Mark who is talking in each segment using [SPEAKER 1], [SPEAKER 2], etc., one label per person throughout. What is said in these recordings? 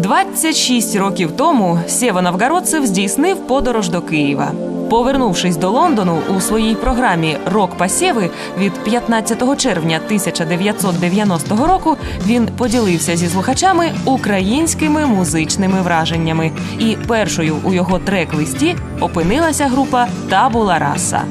[SPEAKER 1] 26 років тому Сєва Новгородцев здійснив подорож до Києва. Повернувшись до Лондону у своїй програмі Рок Пасєви від 15 червня 1990 року він поділився зі слухачами українськими музичними враженнями. І першою у його трек-листі опинилася група Табула Раса.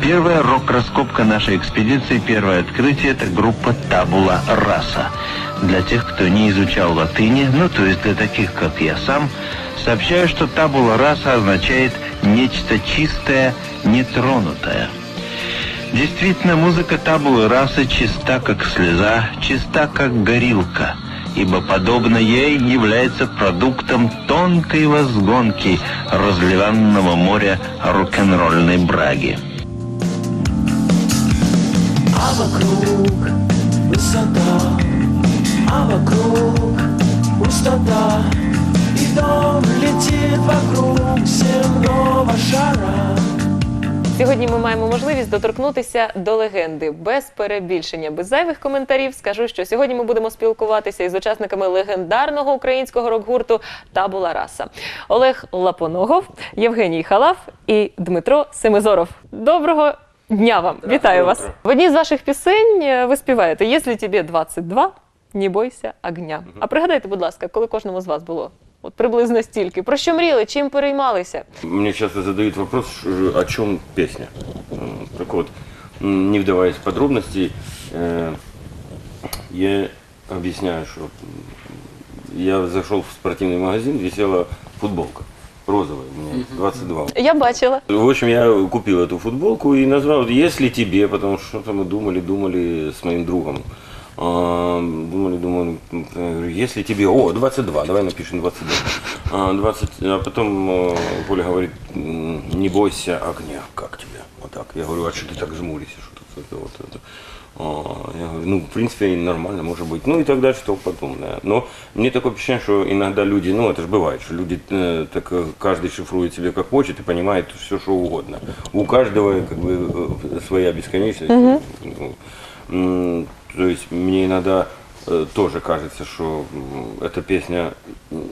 [SPEAKER 2] Первая рок-раскопка нашей экспедиции, первое открытие – это группа «Табула раса». Для тех, кто не изучал латыни, ну, то есть для таких, как я сам, сообщаю, что «табула раса» означает «нечто чистое, нетронутое». Действительно, музыка табулы расы чиста, как слеза, чиста, как горилка, ибо подобно ей является продуктом тонкой возгонки разливанного моря рок-н-ролльной браги.
[SPEAKER 3] А вокруг высота, а вокруг пустота. И дом летит вокруг земного шара.
[SPEAKER 4] Сьогодні ми маємо можливість доторкнутися до легенди без перебільшення, без зайвих коментарів. Скажу, що сьогодні ми будемо спілкуватися із учасниками легендарного українського рок-гурту Табула Раса. Олег Лапоногов, Євгеній Халав і Дмитро Семизоров. Доброго дня вам! Вітаю вас! В одній з ваших пісень е, ви співаєте «Якщо тобі 22, не бойся огня. А пригадайте, будь ласка, коли кожному з вас було? От приблизно стільки. Про що мріяли, чим переймалися?
[SPEAKER 5] Мне часто задают вопрос, ш- о чем песня. М, Так вот, м, не вдаваясь в подробности, э, я объясняю, что м, я зашел в спортивный магазин, висела футболка розовая, у меня 22.
[SPEAKER 4] Я бачила.
[SPEAKER 5] В общем, я купил эту футболку и назвал «Если тебе», потому что что-то мы думали, думали с моим другом. А, Думали, думали, я говорю, если тебе, о, 22, давай напишем 22. А, 20, а потом э, Коля говорит, «М, не бойся огня, как тебе? Вот так. Я говорю, а что ты так жмуришься, что тут это, вот это? А, Я говорю, ну, в принципе, нормально, может быть. Ну и так дальше, что потом, да. Но мне такое впечатление, что иногда люди, ну, это же бывает, что люди э, так э, каждый шифрует себе как хочет и понимает все, что угодно. У каждого, как бы, э, своя бесконечность. Ну, м, То есть мне иногда э, тоже кажется, что м, эта песня м,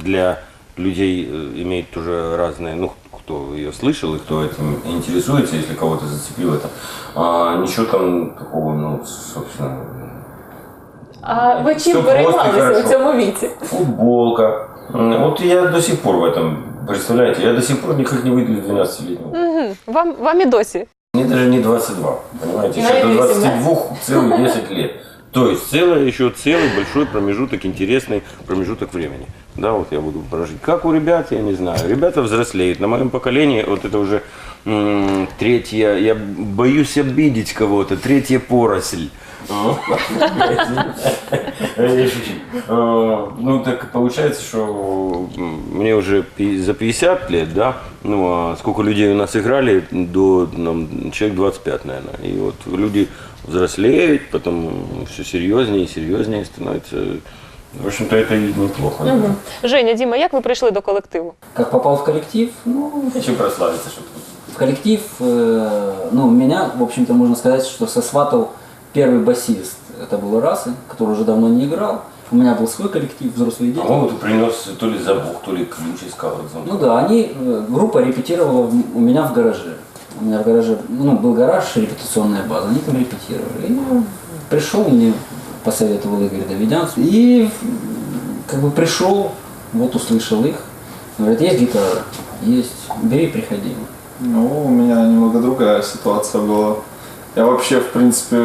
[SPEAKER 5] для людей э, имеет тоже разные, ну, кто ее слышал и кто этим интересуется, если кого-то зацепило это. А, ничего там такого, ну, собственно,
[SPEAKER 4] А ви чим
[SPEAKER 5] Щоб
[SPEAKER 4] переймалися
[SPEAKER 5] гості
[SPEAKER 4] у
[SPEAKER 5] хорошо.
[SPEAKER 4] цьому віці?
[SPEAKER 5] футболка. М, Вот я до сих пор в этом, представляете, я до сих пор никак не выйду из 12-летнего.
[SPEAKER 4] Мгм. Вам, вам і досі.
[SPEAKER 5] Мне даже не 22, понимаете, еще до 22 целых 10 лет. То есть целый, еще целый большой промежуток, интересный промежуток времени. Да, вот я буду прожить. Как у ребят, я не знаю. Ребята взрослеют. На моем поколении вот это уже м, третья, я боюсь обидеть кого-то, третья поросль. Я шучу. Э, Ну, так получается, что м, мне уже пи- за 50 лет, да, ну, а сколько людей у нас играли, до нам, человек 25, наверное. И вот люди взрослеют, потом все серьезнее и серьезнее становится. В общем-то, это и неплохо.
[SPEAKER 4] Женя, Діма, як ви прийшли до колективу?
[SPEAKER 6] Как попал в коллектив? Ну,
[SPEAKER 5] Хочу прославиться, чтобы
[SPEAKER 6] в коллектив, э, ну, меня, в общем-то, можно сказать, что сосватал первый басист. Это был Расы, который уже давно не играл. У меня был свой коллектив, взрослые дети.
[SPEAKER 5] По-моему, ты принес то ли забух, то ли ключ вот там.
[SPEAKER 6] Ну да, они, э, группа репетировала у меня в гараже. У меня в гараже, ну, был гараж, репетиционная база, они там репетировали. И я пришел, мне посоветовал Игорь Давидянцев. И как бы пришел, вот услышал их. Говорят, есть гитара? Есть. Бери, приходи.
[SPEAKER 7] Ну, у меня немного другая ситуация была. Я вообще, в принципе,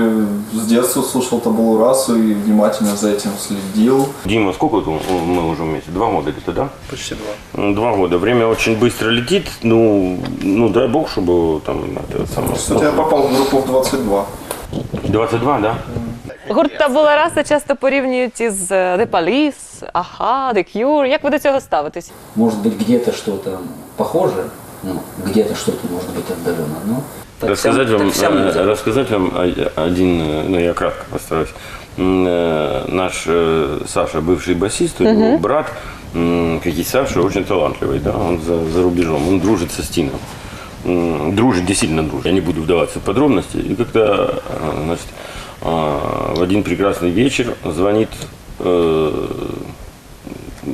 [SPEAKER 7] с детства слушал табулу расу и внимательно за этим следил.
[SPEAKER 5] Дима, сколько вот мы уже вместе? Два года где-то, да?
[SPEAKER 7] Почти два.
[SPEAKER 5] Ну, Два года. Время очень быстро летит. Ну, ну дай бог, чтобы там это самое.
[SPEAKER 7] Кстати, я попал в группу в 22.
[SPEAKER 5] 22, да?
[SPEAKER 4] Гурт Табула Раса часто порівнюють із е, The Police, Аха, The Cure. Як ви до цього ставитесь?
[SPEAKER 6] Может быть, где-то что-то похожее, ну, где-то что-то может быть отдаленно, но... так
[SPEAKER 5] рассказать
[SPEAKER 6] вся-
[SPEAKER 5] вам,
[SPEAKER 6] так вся
[SPEAKER 5] э,
[SPEAKER 6] музыка.
[SPEAKER 5] рассказать вам о- один, э, ну я кратко постараюсь. М, э, Наш э, Саша, бывший басист, у него брат, м, как и Саша, очень талантливый, да, он за, за рубежом, он дружит со Стином. М, Дружит, действительно дружит. Я не буду вдаваться в подробности. И как-то, э, значит, а, в один прекрасный вечер звонит э,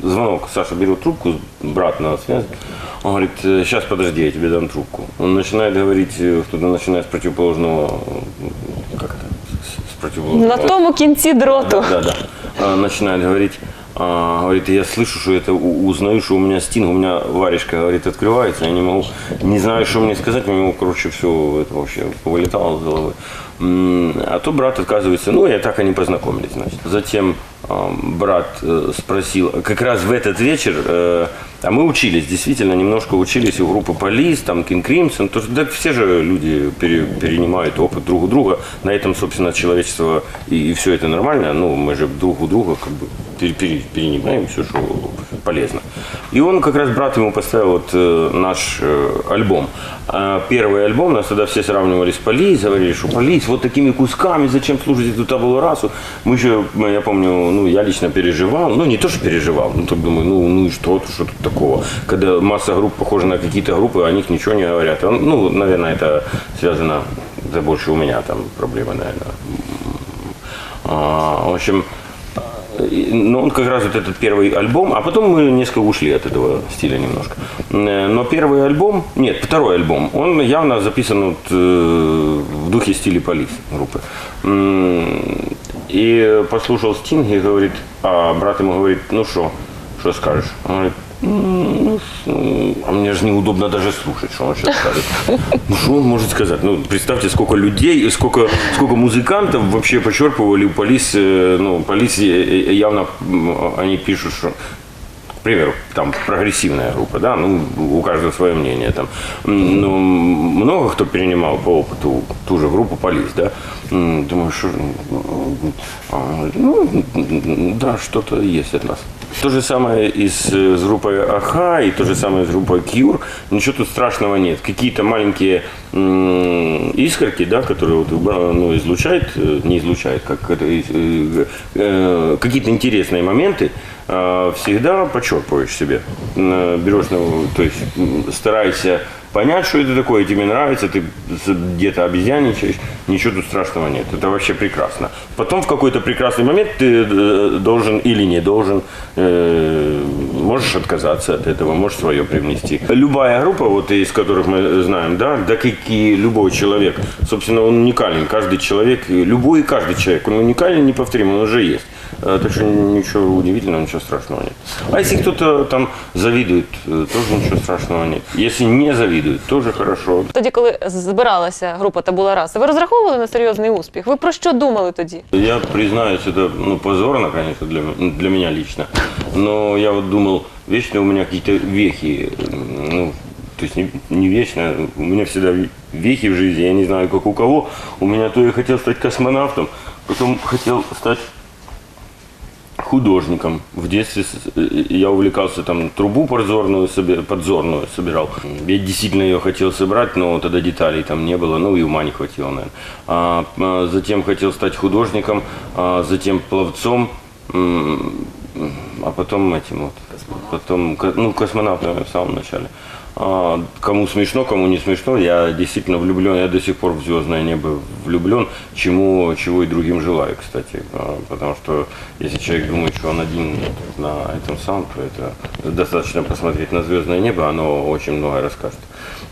[SPEAKER 5] звонок, Саша берет трубку, брат на связи, он говорит, сейчас подожди, я тебе дам трубку. Он начинает говорить, э, кто-то начинает с противоположного, э, как это, с- противоположного.
[SPEAKER 4] На тому кінці дроту.
[SPEAKER 5] Да, да. А, Начинает говорить, а, говорит, я слышу, что это у- узнаю, что у меня стинг, у меня варежка, говорит, открывается, я не могу, не знаю, что мне сказать, у него, короче, все это вообще повылетало с головы. М, А то брат отказывается, ну, и так они познакомились, значит. Затем брат э, спросил, как раз в этот вечер, э, а мы учились, действительно, немножко учились у группы Полис, там, King Crimson, то, да, все же люди пере- перенимают опыт друг у друга, на этом, собственно, человечество и, все это нормально, ну, мы же друг у друга как бы пере- пере- перенимаем все, что полезно. И он как раз, брат ему поставил вот э, наш э, альбом. А первый альбом, нас тогда все сравнивали с Полис, говорили, что Полис вот такими кусками, зачем слушать эту табулу расу. Мы еще, я помню, ну, я лично переживал, ну, не то, что переживал, ну, так думаю, ну, ну и что, что тут такого. Когда масса групп похожа на какие-то группы, о них ничего не говорят. А, Ну, наверное, это связано, это больше у меня там проблема, наверное. А, в общем, и- ну, он как раз вот этот первый альбом, а потом мы несколько ушли от этого стиля немножко. Э, Но первый альбом, нет, второй альбом, он явно записан вот, э, в духе стиля полис группы. М, И послушал Стинг и говорит, а брат ему говорит, ну что, что скажешь? Он говорит, «М, ну, а мне же неудобно даже слушать, что он сейчас скажет. Ну, что он может сказать? Ну, представьте, сколько людей, сколько, сколько музыкантов вообще почерпывали у Полис, э, ну, Полис э, явно, м, они пишут, что к примеру, там прогрессивная группа, да, ну, у каждого свое мнение там. Ну, много кто перенимал по опыту ту же группу Полис, да. Думаю, что, а, ну, да, что-то есть от нас. То же самое и с, с группой Аха, и то же самое с группой Кьюр. Ничего тут страшного нет. Какие-то маленькие м, искорки, да, которые вот, э, ну, излучает, э, не излучает, как это, э, э, какие-то интересные моменты, э, всегда подчерпываешь себе. Э, Берешь, ну, то есть м, старайся понять, что это такое, тебе нравится, ты где-то обезьяничаешь, ничего тут страшного нет. Это вообще прекрасно. Потом в какой-то прекрасный момент ты э, должен или не должен, э, можешь отказаться от этого, можешь свое привнести. Любая группа, вот из которых мы знаем, да, да как и любой человек, собственно, он уникален. Каждый человек, любой и каждый человек, он уникален, неповторим, он уже есть. Э, Так что ничего удивительного, ничего страшного нет. А если кто-то там завидует, тоже ничего страшного нет. Если не завидует, тоже хорошо.
[SPEAKER 4] Тоді, коли збиралася група Табула Раса, ви розраховували на серйозний успіх? Ви про що думали тоді?
[SPEAKER 5] Я признаюсь, это ну, позорно, конечно, для, для меня лично. Но я вот думал, вечно у меня какие-то вехи, ну, то есть не, не вечно, у меня всегда ве- вехи в жизни, я не знаю, как у кого. У меня то я хотел стать космонавтом, потом хотел стать художником. В детстве с- э, я увлекался там трубу подзорную, подзорную собирал. Я действительно ее хотел собрать, но тогда деталей там не было, ну и ума не хватило, наверное. А, а, затем хотел стать художником, а, затем пловцом, а потом этим вот. Потом, ну, космонавт, наверное, в самом начале. Кому смешно, кому не смешно, я действительно влюблен, я до сих пор в звездное небо влюблен, чему, чего и другим желаю, кстати. Потому что если человек думает, что он один на этом самом, то это достаточно посмотреть на звездное небо, оно очень многое расскажет.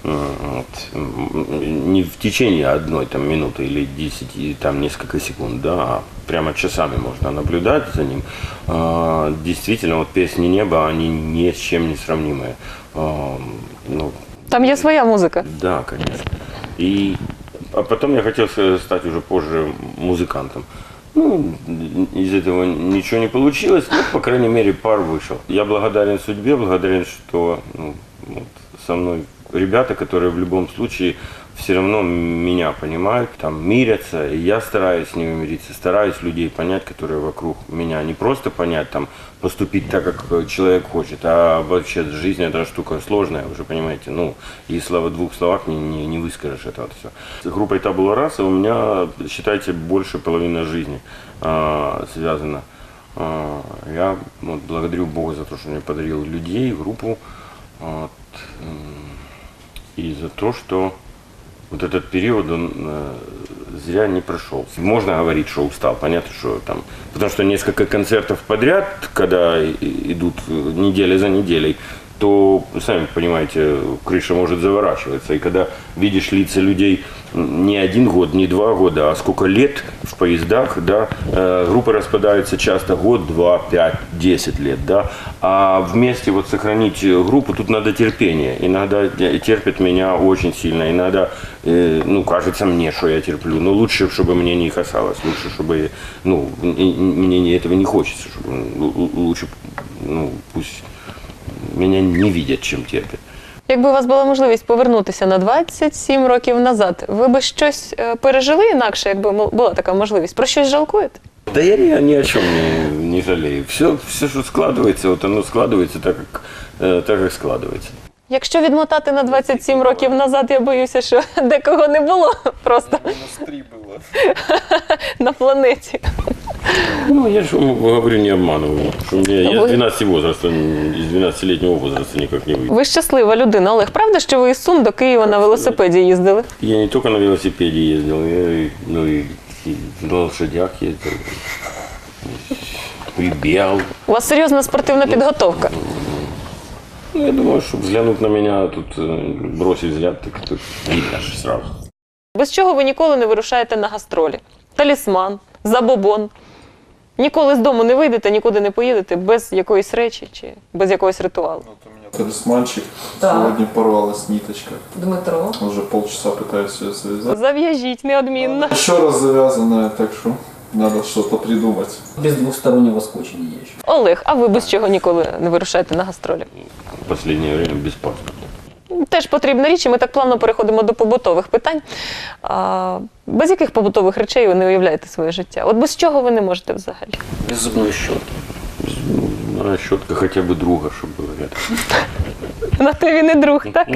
[SPEAKER 5] Вот. Не в течение одной там, минуты или десяти, там несколько секунд, да, а прямо часами можно наблюдать за ним. А, Действительно, вот песни неба, они ни с чем не сравнимые. А, Ну,
[SPEAKER 4] Там є своя музика.
[SPEAKER 5] да, конечно. И, а потом я хотел стать уже позже музыкантом. Ну, из этого ничего не получилось, но, по крайней мере, пар вышел. Я благодарен судьбе, благодарен, что ну, вот со мной ребята, которые в любом случае все равно меня понимают, там мирятся, и я стараюсь с ними мириться, стараюсь людей понять, которые вокруг меня. Не просто понять, там, поступить так, как э, человек хочет, а вообще жизнь это штука сложная, вы же понимаете, ну, и слова двух словах не, не, не выскажешь это вот все. С группой Табула Раса у меня, считайте, больше половины жизни а, связана. А, я вот, благодарю Бога за то, что мне подарил людей, группу, вот, и за то, что вот этот период, он э, зря не пришел. Можно говорить, что устал, понятно, что там, потому что несколько концертов подряд, когда идут э, неделя за неделей, то, сами понимаете, крыша может заворачиваться. И когда видишь лица людей не один год, не два года, а сколько лет в поездах, да, э, группы распадаются часто год, два, пять, десять лет, да, а вместе вот сохранить группу, тут надо терпение. Иногда те- терпит меня очень сильно, иногда, э, ну, кажется мне, что я терплю, но лучше, чтобы мне не касалось, лучше, чтобы, ну, мне не- этого не хочется, чтобы л- лучше, ну, пусть меня не видят, чем терпят.
[SPEAKER 4] Якби у вас була можливість повернутися на 27 років назад, ви би щось е, пережили інакше, якби мо- була така можливість? Про щось жалкуєте?
[SPEAKER 5] Да я ни, ни о чем не, не жалею. Все, все, что складывается, вот оно складывается так, как, э, так, как складывается.
[SPEAKER 4] Якщо відмотати на 27 років назад, я боюся, що декого не було просто
[SPEAKER 7] Три было.
[SPEAKER 4] на планеті.
[SPEAKER 5] Ну, я же вам говорю, не обманываю. Что мне, я
[SPEAKER 4] Вы-
[SPEAKER 5] с 12 возраста, из 12-летнего возраста никак не выйду.
[SPEAKER 4] Ви щаслива людина, Олег. Правда, що ви із Сум до Києва на велосипеді їздили?
[SPEAKER 5] Я не только на велосипеде ездил, я и, ну, и, и на лошадях ездил, и бегал.
[SPEAKER 4] У вас серйозна спортивна підготовка.
[SPEAKER 5] Ну, я думаю, чтобы взглянуть на меня, тут э, бросить взгляд, так тут видно же сразу.
[SPEAKER 4] Без чого ви ніколи не вирушаєте на гастролі? Талісман, забобон. Ніколи з дому не вийдете, нікуди не поїдете без якоїсь речі чи без якогось ритуалу.
[SPEAKER 7] Вот у меня талисманчик.
[SPEAKER 6] Да.
[SPEAKER 7] Сегодня порвалась ниточка.
[SPEAKER 6] Дмитро.
[SPEAKER 7] Уже полчаса пытаюсь ее завязать.
[SPEAKER 4] Зав'яжіть неодмінно.
[SPEAKER 7] Еще раз завязанная, так что надо что-то придумать.
[SPEAKER 6] Без двухстороннего скотча не езжу.
[SPEAKER 4] Олег, а ви без чого ніколи не вирушаєте на гастролі?
[SPEAKER 5] В последнее время без паспорта.
[SPEAKER 4] Теж потрібна річ, і ми так плавно переходимо до побутових питань. А, без яких побутових речей ви не уявляєте своє життя? От без чого ви не можете взагалі?
[SPEAKER 6] Без зубной щетки.
[SPEAKER 5] Надо щетка хотя бы друга, чтобы было рядом.
[SPEAKER 4] На те він і друг, так?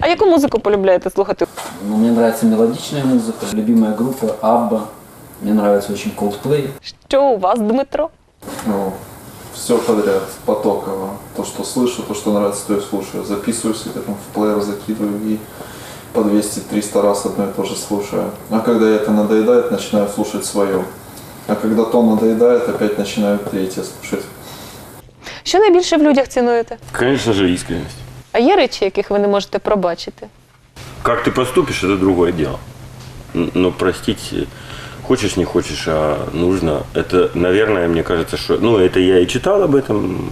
[SPEAKER 4] А яку музику полюбляєте слухати?
[SPEAKER 6] Ну, мне нравится мелодичная музыка. Любимая группа Абба. Мне нравится очень Coldplay.
[SPEAKER 4] Що у вас, Дмитро?
[SPEAKER 7] Ну, все подряд, потоково. То, что слышу, то, что нравится, то и слушаю. Записываю себе, там в плеер закидываю и по 200-300 раз одно и то же слушаю. А когда это надоедает, начинаю слушать свое. А когда то надоедает, опять начинаю третье слушать.
[SPEAKER 4] Що найбільше в людях цінуєте?
[SPEAKER 5] Конечно же, искренность.
[SPEAKER 4] А є речі, яких ви не можете пробачити?
[SPEAKER 5] Как ты поступишь, это другое дело. Н- Но простить, э, хочешь, не хочешь, а нужно. Это, наверное, мне кажется, что... Ну, это я и читал об этом.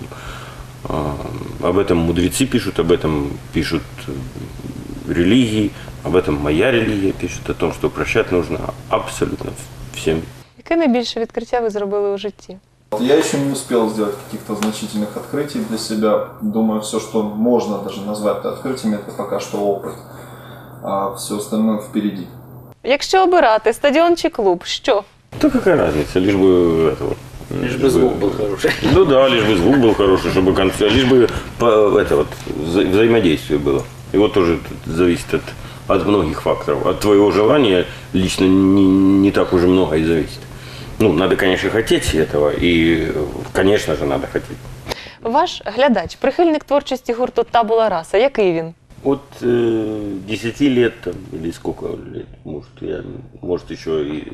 [SPEAKER 5] а, Об этом мудрецы пишут, об этом пишут э, религии, об этом моя религия пишет, о том, что прощать нужно абсолютно всем.
[SPEAKER 4] Яке найбільше відкриття ви зробили у житті?
[SPEAKER 7] Вот Я еще не успел сделать каких-то значительных открытий для себя. Думаю, все, что можно даже назвать открытиями, это пока что опыт. А все остальное впереди.
[SPEAKER 4] Якщо обирати стадіон чи клуб, що?
[SPEAKER 5] Да какая разница, лишь бы это вот.
[SPEAKER 6] Лишь бы звук был хороший.
[SPEAKER 5] Ну да, лишь бы звук был хороший, чтобы концерт, лишь бы по- это вот вза- взаимодействие было. И вот тоже тут зависит от, от многих факторов. От твоего желания лично не, не так уже много и зависит. Ну, надо, конечно, хотеть этого, и, конечно же, надо хотеть.
[SPEAKER 4] Ваш глядач, прихильник творчості гурту Табула Раса. Який він?
[SPEAKER 5] От э, 10 лет там, или сколько лет, может, я, может еще и,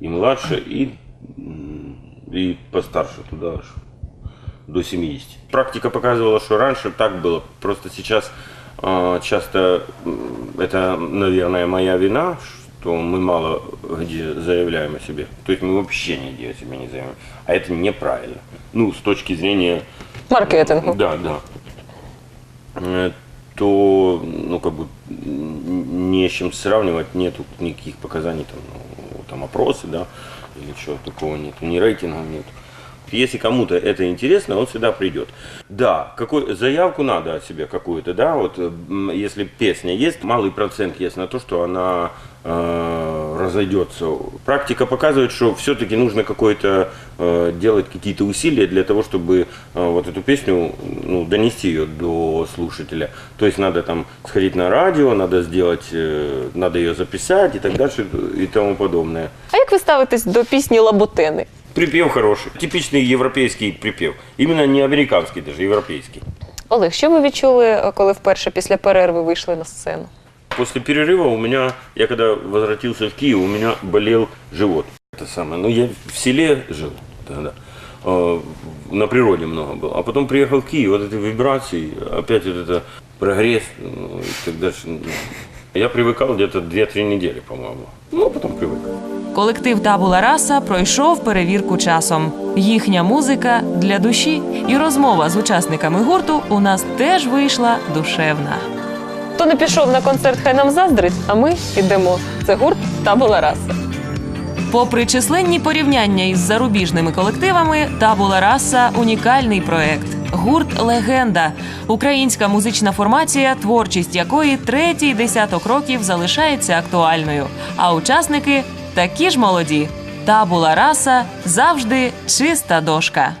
[SPEAKER 5] и младше, и, и постарше туда аж до 70. Практика показывала, что раньше так было, просто сейчас а, часто это, наверное, моя вина, что мы мало где заявляем о себе. То есть мы вообще нигде о себе не заявляем. А это неправильно. Ну, с точки зрения
[SPEAKER 4] Маркетингу.
[SPEAKER 5] да, да. То, ну, как бы, не с чем сравнивать, нету никаких показаний, там, ну, там опросы, да, или чего такого нету, ни рейтингов нету. Если кому-то это интересно, он сюда придет. Да, какой, заявку надо о себе какую-то, да, вот если песня есть, малый процент есть на то, что она э, разойдется. Практика показывает, что все-таки нужно какое-то э, делать какие-то усилия для того, чтобы э, вот эту песню ну, донести ее до слушателя. То есть надо там сходить на радио, надо сделать, э, надо ее записать и так дальше и тому подобное.
[SPEAKER 4] А як ви ставитесь до пісні Лабутени?
[SPEAKER 5] Припев хороший, типичный европейский припев. Именно не американский даже, европейский.
[SPEAKER 4] Олег, що ви відчули, коли вперше після перерви вийшли на сцену?
[SPEAKER 5] После перерыва у меня, я когда возвратился в Киев, у меня болел живот. Это самое. Ну, я в селе жил тогда. э, На природе много было. А потом приехал в Киев, вот эти вибрации, опять вот это прогресс ну, и так дальше. Я привыкал где-то 2-3 недели, по-моему. Ну, а потом привык.
[SPEAKER 1] Колектив Табула Раса пройшов перевірку часом. Їхня музика для душі і розмова з учасниками гурту у нас теж вийшла душевна.
[SPEAKER 4] Хто не пішов на концерт, хай нам заздрить, а ми йдемо. Це гурт Табула Раса.
[SPEAKER 1] Попри численні порівняння із зарубіжними колективами, Табула Раса унікальний проект. Гурт Легенда українська музична формація, творчість якої третій десяток років залишається актуальною. А учасники такі ж молоді. Табула Раса завжди чиста дошка.